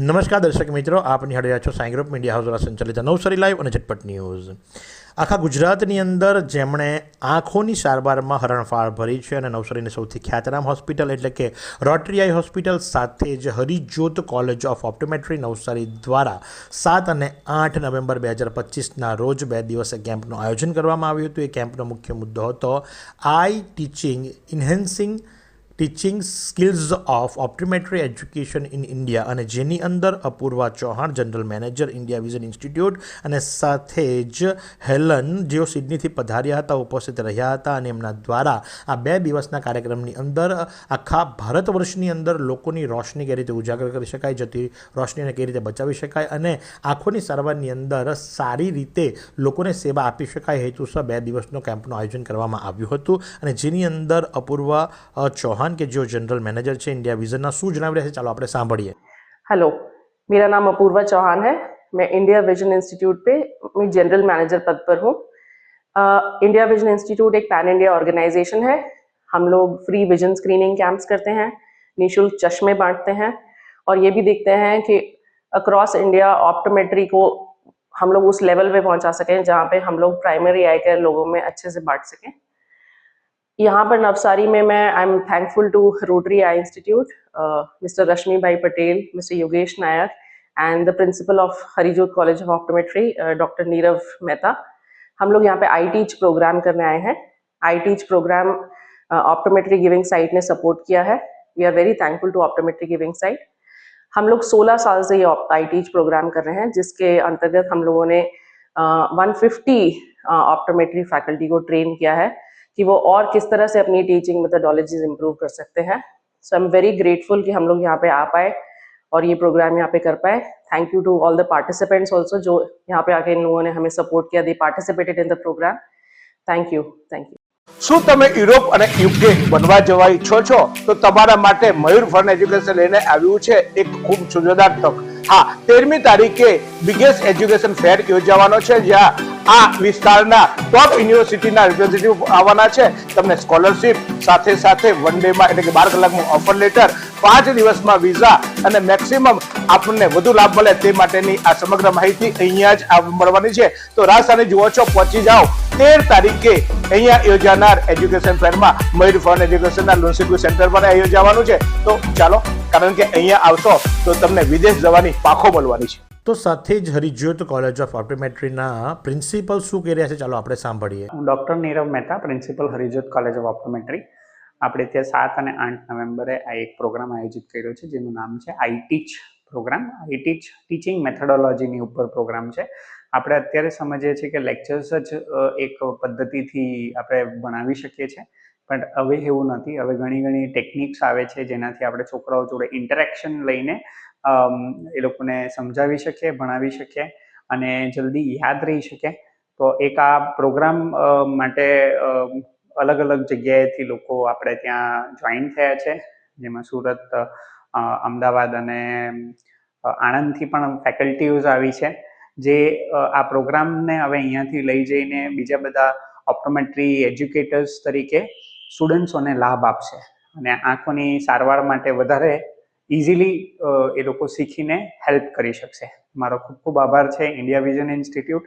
નમસ્કાર દર્શક મિત્રો, આપ નિહાળી રહ્યા છો સાંઈ ગ્રુપ મીડિયા હાઉસ દ્વારા સંચાલિત નવસારી લાઈવ અને ઝટપટ ન્યૂઝ. આખા ગુજરાતની અંદર જેમણે આંખોની સારવારમાં હરણફાળ ભરી છે અને નવસારીની સૌથી ખ્યાતનામ હોસ્પિટલ એટલે કે રોટરીઆઈ હોસ્પિટલ સાથે જ Harijyot college of optometry Navsari દ્વારા સાત અને આઠ નવેમ્બર બે હજાર પચીસના રોજ બે દિવસે કેમ્પનું આયોજન કરવામાં આવ્યું હતું. એ કેમ્પનો મુખ્ય મુદ્દો હતો eye teaching enhancing teaching skills of optometry education in India અને જેની અંદર Apurva Chauhan general manager India vision institute અને સાથે જ હેલન જેઓ સિડનીથી પધાર્યા હતા ઉપસ્થિત રહ્યા હતા અને એમના દ્વારા આ બે દિવસના કાર્યક્રમની અંદર આખા ભારત વર્ષની અંદર લોકોની રોશની કઈ રીતે ઉજાગર કરી શકાય જતી રોશનીને કઈ રીતે બચાવી શકાય અને આંખોની સારવારની અંદર સારી રીતે લોકોને સેવા આપી શકાય હેતુસર બે દિવસનો કેમ્પનું આયોજન કરવામાં આવ્યું હતું. અને જેની અંદર અપૂર્વા અ, ચૌહાણ કે જેઓ જનરલ મેનેજર છે ઇન્ડિયા વિઝનના શું જણાવી રહ્યા છે ચાલો આપણે સાંભળીએ हेलो मेरा नाम अपूर्वा चौहान है मैं इंडिया विजन इंस्टीट्यूट पे मैं जनरल मैनेजर पद पर हूँ इंडिया विजन इंस्टीट्यूट एक पैन इंडिया ऑर्गेनाइजेशन है हम लोग फ्री विजन स्क्रीनिंग कैंप्स करते हैं निशुल्क चश्मे बांटते हैं और ये भी देखते हैं कि अक्रॉस इंडिया ऑप्टोमेट्री को हम लोग उस लेवल पे पहुंचा सकें जहाँ पे हम लोग प्राइमरी आई केयर लोगों में अच्छे से बांट सकें यहाँ पर नवसारी में मैं I am thankful to Rotary eye institute mister Rashmi bhai Patel mister Yogesh Nayak and the principal of Harijot college of optometry doctor Neerav Mehta हम लोग यहाँ पे आई टीच प्रोग्राम करने आए हैं। Eye teach programme optometry giving sight ने support किया है। We are very thankful to optometry giving sight हम लोग 16 साल से ये आई टीच प्रोग्राम कर रहे हैं, जिसके अंतर्गत हम लोगों ने वन फिफ्टी ऑप्टोमेट्री फैकल्टी को ट्रेन किया है। कि वो और किस तरह से अपनी टीचिंग मेथडोलॉजीज इंप्रूव कर सकते हैं so I am very grateful कि हम लोग यहाँ पे आ पाए और ये प्रोग्राम यहाँ पे कर पाए thank you to all the participants also जो यहाँ पे आके इन लोगों ने हमें सपोर्ट किया they participated in the programme thank you thank you શું તમે યુરોપ અને યુકે બનવા જવા ઈચ્છો છો તો તમારા માટે મયુર ફન એજ્યુકેશન લઈને આવ્યું છે એક ખૂબ સુજોદાર તક હા તેરમી તારીખે બિગેસ્ટ એજ્યુકેશન ફેર યોજાવાનો છે જ્યાં આ વિસ્તારના ટોપ યુનિવર્સિટીના રિપ્રેઝેન્ટેટિવ આવવાના છે. તમને સ્કોલરશિપ સાથે સાથે વન ડેમાં એટલે કે બાર કલાકનું ઓફર લેટર પાંચ દિવસમાં વિઝા અને મેક્સિમમ આપણને વધુ લાભ મળે તે માટેની આ સમગ્ર માહિતી અહીંયા જ મળવાની છે. તો રાજસ્થાને જુઓ છો, પહોંચી જાઓ. તેર તારીખે અહીંયા યોજાનાર એજ્યુકેશન ફેરમાં મયુર ફન એજ્યુકેશનના લુન્સીકુ સેન્ટર પર યોજાવાનું છે. તો ચાલો, કારણ કે અહીંયા આવશો, તો તમને વિદેશ જવાની પાખો મળવાની છે. તો સાથે જ હરિજ્યોત કોલેજ ઓફ ઓપ્ટોમેટ્રીના પ્રિન્સિપલ શું કહી રહ્યા છે? ચાલો આપણે સાંભળીએ. હું doctor Nirav Mehta, principal Harijyot college of optometry આપણે ત્યાં સાત અને આઠ નવેમ્બરે આ એક પ્રોગ્રામ આયોજિત કર્યો છે, જેનું નામ છે આઈ ટીચ પ્રોગ્રામ. આઈ ટીચ ટીચિંગ મેથડોલોજીની ઉપર પ્રોગ્રામ છે. આપણે અત્યારે સમજીએ છીએ કે લેક્ચર્સ જ એક પદ્ધતિથી આપણે ભણાવી શકીએ છીએ, પણ હવે એવું નથી. હવે ઘણી ઘણી ટેકનિક્સ આવે છે, જેનાથી આપણે છોકરાઓ જોડે ઇન્ટરેક્શન લઈને એ લોકોને સમજાવી શકીએ, ભણાવી શકીએ અને જલ્દી યાદ રહી શકે તો એક આ પ્રોગ્રામ માટે અલગ અલગ જગ્યાએથી લોકો આપણે ત્યાં જોઈન થયા છે. જેમાં સુરત અમદાવાદ અને આણંદથી પણ ફેકલ્ટીઓઝ આવી છે. જે આ પ્રોગ્રામને હવે અહીંયાથી લઈ જઈને બીજા બધા ઓપ્ટોમેટ્રી એજ્યુકેટર્સ તરીકે સ્ટુડન્ટ્સોને લાભ આપશે. અને આંખોની સારવાર માટે વધારે ઇઝીલી એ લોકો શીખીને હેલ્પ કરી શકશે. મારો ખૂબ ખૂબ આભાર છે India vision institute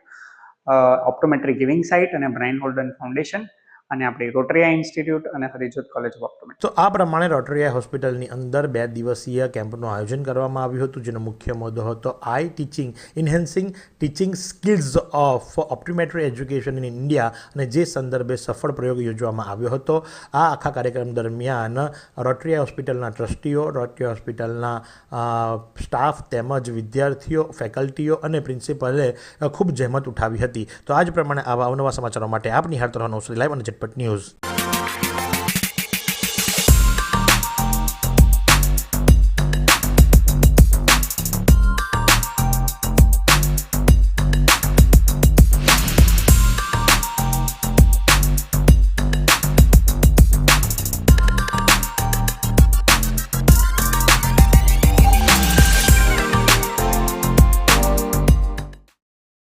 optometry giving sight અને બ્રાઇન હોલ્ડન ફાઉન્ડેશન અને આપણી રોટરિયા ઇન્સ્ટિટ્યૂટ અને હરિજોત કોલેજ ઓફ ઓપ્ટોમેટ્રી તો આ પ્રમાણે રોટરિયા હોસ્પિટલની અંદર બે દિવસીય કેમ્પનું આયોજન કરવામાં આવ્યું હતું, જેનો મુખ્ય મુદ્દો હતો eye teaching, enhancing teaching skills of optometry education in India, અને જે સંદર્ભે સફળ પ્રયોગ યોજવામાં આવ્યો હતો. આ આખા કાર્યક્રમ દરમિયાન રોટરિયા હોસ્પિટલના ટ્રસ્ટીઓ, રોટરિયા હોસ્પિટલના સ્ટાફ તેમજ વિદ્યાર્થીઓ, ફેકલ્ટીઓ અને પ્રિન્સિપલે ખૂબ જહેમત ઉઠાવી હતી. તો આ જ પ્રમાણે આવા અવનવા સમાચારો માટે આપ નિહાળતો રહો લાઈવ અને But news.